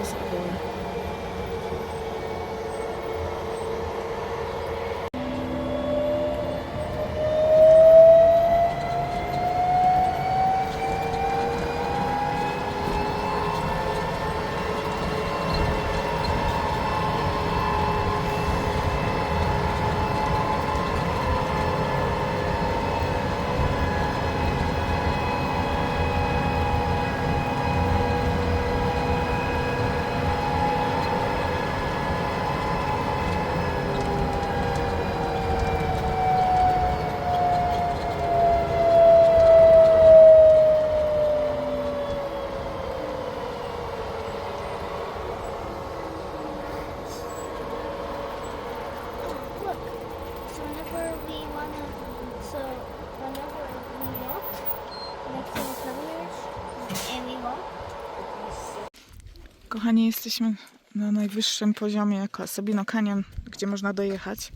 across the board. Kochani, jesteśmy na najwyższym poziomie jako Sabino Canyon, gdzie można dojechać.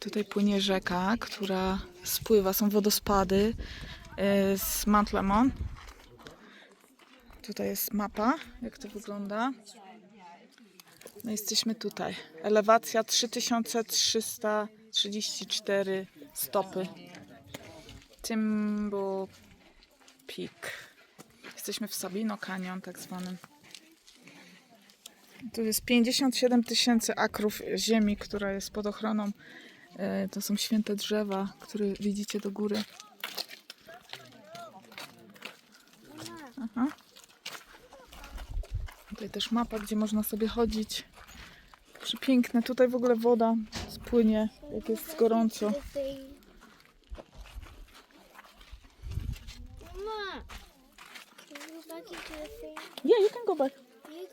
Tutaj płynie rzeka, która spływa, są wodospady y, z Mount Lemon. Tutaj jest mapa, jak to wygląda. No jesteśmy tutaj. Elewacja 3334 stopy. Timbo Peak. Jesteśmy w Sabino Canyon tak zwanym. Tu jest 57 tysięcy akrów ziemi, która jest pod ochroną. E, To są święte drzewa, które widzicie do góry. Aha. Tutaj też mapa, gdzie można sobie chodzić. Przepiękne. Tutaj w ogóle woda spłynie, jak jest gorąco. Yeah, you can go back.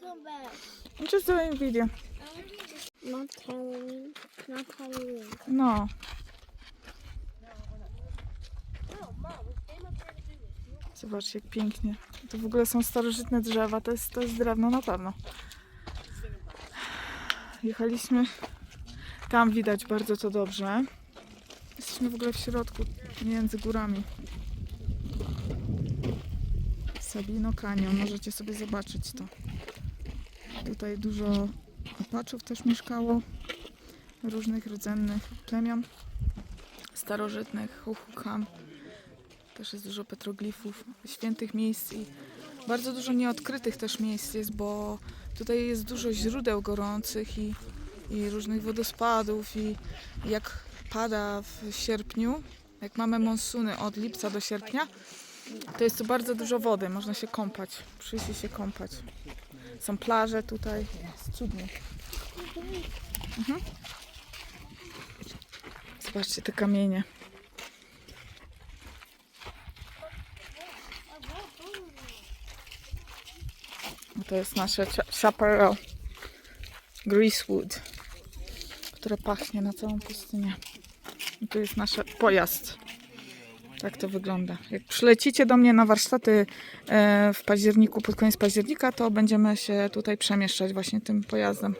Come back. I'm video. Not Halloween. Not Halloween. No. Zobaczcie, jak pięknie. To w ogóle są starożytne drzewa. To jest, to jest drewno na pewno. Jechaliśmy. Tam widać bardzo to dobrze. Jesteśmy w ogóle w środku, między górami. Sabino Canyon. Możecie sobie zobaczyć to. Tutaj dużo opaczów też mieszkało różnych rdzennych plemion starożytnych, Huchukan. Też jest dużo petroglifów, świętych miejsc i bardzo dużo nieodkrytych też miejsc jest, bo tutaj jest dużo źródeł gorących i, i różnych wodospadów i jak pada w sierpniu, jak mamy monsuny od lipca do sierpnia, to jest tu bardzo dużo wody, można się kąpać, przyjść się kąpać. Są plaże tutaj, jest cudnie. Zobaczcie te kamienie. To jest nasze cha- chaparral greasewood, które pachnie na całą pustynię. I jest nasz pojazd. Tak to wygląda. Jak przylecicie do mnie na warsztaty e, w październiku, pod koniec października, to będziemy się tutaj przemieszczać właśnie tym pojazdem.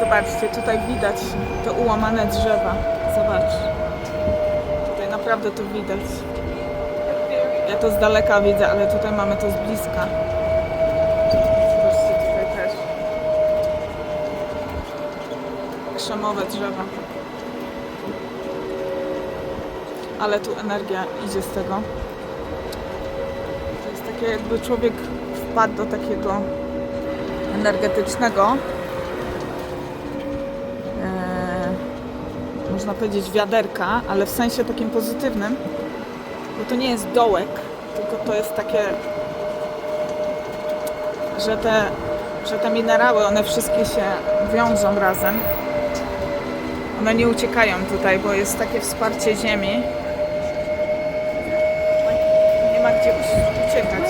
Zobaczcie, tutaj widać te ułamane drzewa. Zobacz. Tutaj naprawdę to widać. Ja to z daleka widzę, ale tutaj mamy to z bliska. Zobaczcie tutaj też. Krzemowe drzewa. Ale tu energia idzie z tego. To jest takie jakby człowiek wpadł do takiego energetycznego e, można powiedzieć wiaderka, ale w sensie takim pozytywnym, bo to nie jest dołek, tylko to jest takie, że te, że te minerały, one wszystkie się wiążą razem. One nie uciekają tutaj, bo jest takie wsparcie ziemi. Uś- uciekać.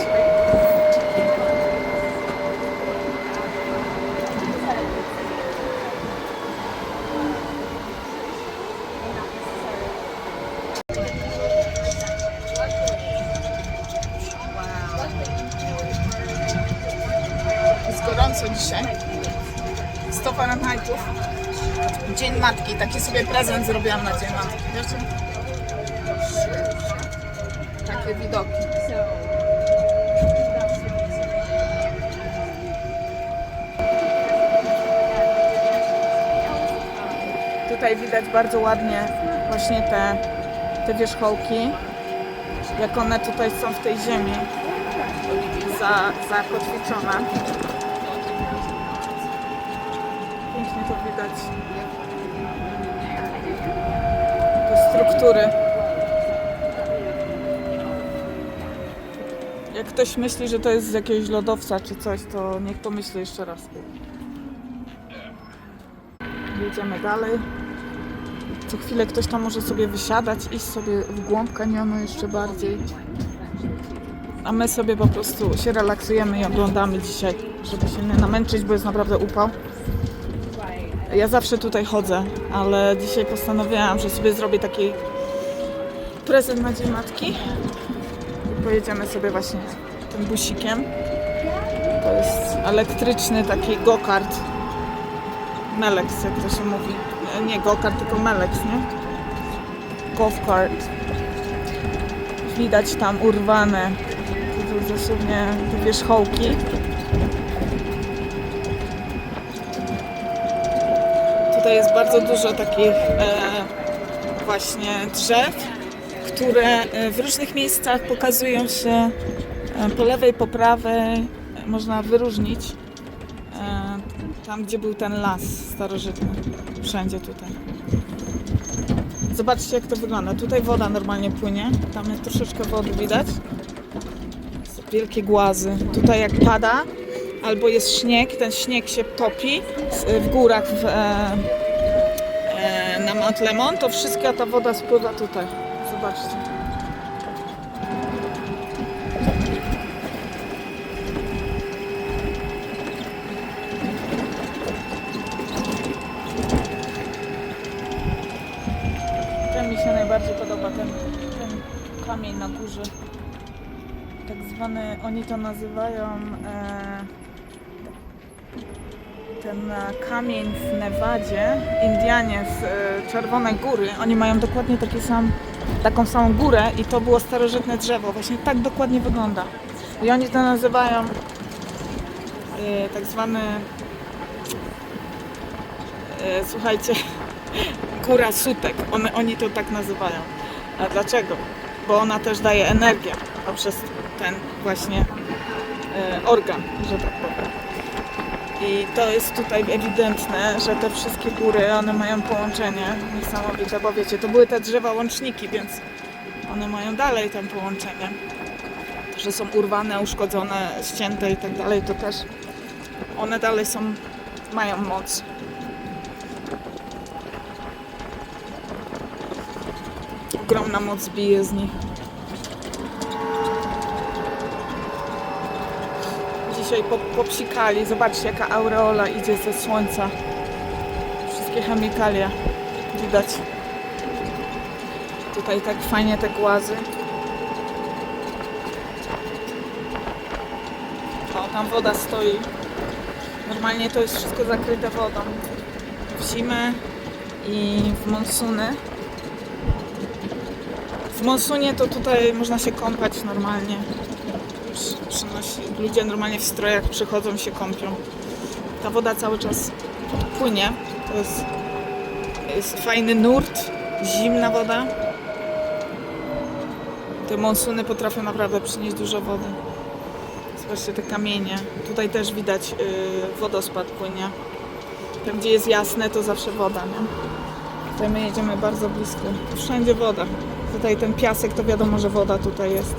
Jest gorąco dzisiaj. 100 Fahrenheitów. Dzień Matki. Taki sobie prezent zrobiłam na Dzień Matki. Wiecie? Takie widoki. Tutaj widać bardzo ładnie właśnie te, te wierzchołki, jak one tutaj są w tej ziemi za, zakotwiczone. Pięknie to widać. Te struktury. Jak ktoś myśli, że to jest z jakiegoś lodowca czy coś, to niech pomyśli jeszcze raz. Jedziemy dalej. Co chwilę ktoś tam może sobie wysiadać, iść sobie w głąb kanionu jeszcze bardziej. A my sobie po prostu się relaksujemy i oglądamy dzisiaj, żeby się nie namęczyć, bo jest naprawdę upał. Ja zawsze tutaj chodzę, ale dzisiaj postanowiłam, że sobie zrobię taki prezent na Dzień Matki. Pojedziemy sobie właśnie tym busikiem. To jest elektryczny taki go-kart. Melex, jak to się mówi. Nie, go-kart, tylko Melex, nie? Golf kart. Widać tam urwane dosłownie te wierzchołki. Tutaj jest bardzo dużo takich e, właśnie drzew, które e, w różnych miejscach pokazują się e, po lewej, po prawej. Można wyróżnić tam, gdzie był ten las starożytny. Wszędzie tutaj. Zobaczcie, jak to wygląda. Tutaj woda normalnie płynie. Tam jest troszeczkę wody widać. Wielkie głazy. Tutaj jak pada, albo jest śnieg, ten śnieg się topi w górach w, e, e, na Mount Lemon, to wszystka ta woda spływa tutaj. Zobaczcie. Ten mi się najbardziej podoba, ten, ten kamień na górze. Tak zwany, oni to nazywają e, ten e, kamień w Nevadzie. Indianie z e, Czerwonej Góry, oni mają dokładnie taki sam, taką samą górę i to było starożytne drzewo. Właśnie tak dokładnie wygląda. I oni to nazywają e, tak zwany e, słuchajcie, góra sutek. One, oni to tak nazywają. A dlaczego? Bo ona też daje energię poprzez ten właśnie e, organ, że tak powiem. I to jest tutaj ewidentne, że te wszystkie góry, one mają połączenie niesamowite, bo wiecie, to były te drzewa łączniki, więc one mają dalej tam połączenie. To, że są urwane, uszkodzone, ścięte i tak dalej, to też one dalej są, mają moc. Ogromna moc bije z nich. Dzisiaj po, popsikali. Zobaczcie, jaka aureola idzie ze słońca. Wszystkie chemikalia widać. Tutaj tak fajnie te głazy. O, tam woda stoi. Normalnie to jest wszystko zakryte wodą. W zimę i w monsuny. W monsunie to tutaj można się kąpać normalnie. Przy- Przynosi, ludzie normalnie w strojach przychodzą się kąpią. Ta woda cały czas płynie. To jest, jest fajny nurt, zimna woda. Te monsuny potrafią naprawdę przynieść dużo wody. Zobaczcie te kamienie. Tutaj też widać yy, wodospad płynie. Tam gdzie jest jasne to zawsze woda, nie? Tutaj my jedziemy bardzo blisko. Wszędzie woda. Tutaj ten piasek to wiadomo, że woda tutaj jest.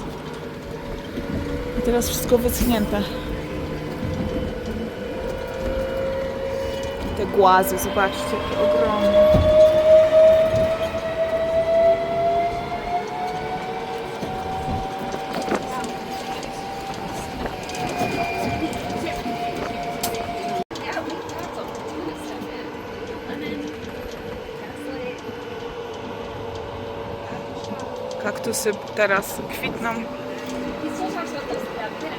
I teraz wszystko wyschnięte. Te głazy, zobaczcie, ogromne. Kaktusy teraz kwitną.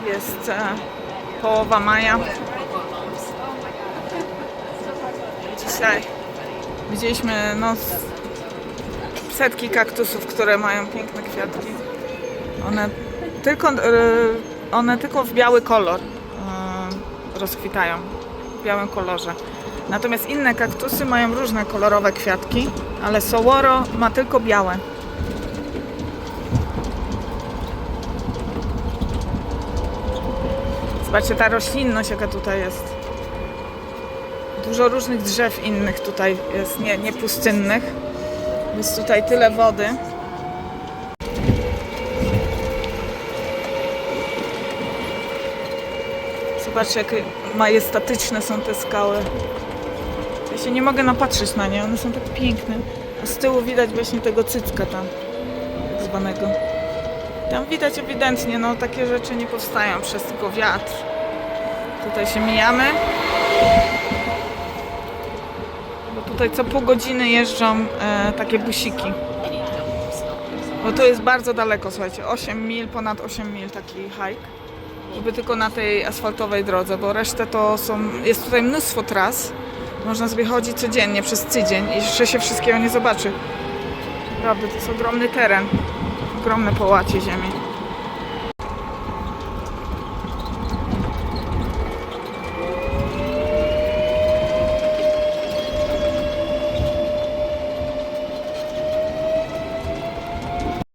Jest e, połowa maja. Dzisiaj widzieliśmy no, setki kaktusów, które mają piękne kwiatki. One tylko, e, one tylko w biały kolor e, rozkwitają. W białym kolorze. Natomiast inne kaktusy mają różne kolorowe kwiatki, ale Soworo ma tylko białe. Zobaczcie, ta roślinność jaka tutaj jest. Dużo różnych drzew innych tutaj jest, nie, nie pustynnych. Jest tutaj tyle wody. Zobaczcie, jakie majestatyczne są te skały. Ja się nie mogę napatrzeć na nie, one są tak piękne. A z tyłu widać właśnie tego cycka tam, tak zwanego. Tam widać ewidentnie, no takie rzeczy nie powstają przez tylko wiatr. Tutaj się mijamy. Bo tutaj co pół godziny jeżdżą e, takie busiki. Bo to jest bardzo daleko, słuchajcie, 8 mil, ponad 8 mil taki hike. Żeby tylko na tej asfaltowej drodze, bo resztę to są, jest tutaj mnóstwo tras. Można sobie chodzić codziennie przez tydzień i jeszcze się wszystkiego nie zobaczy. Naprawdę, to jest ogromny teren. Ogromne połacie ziemi.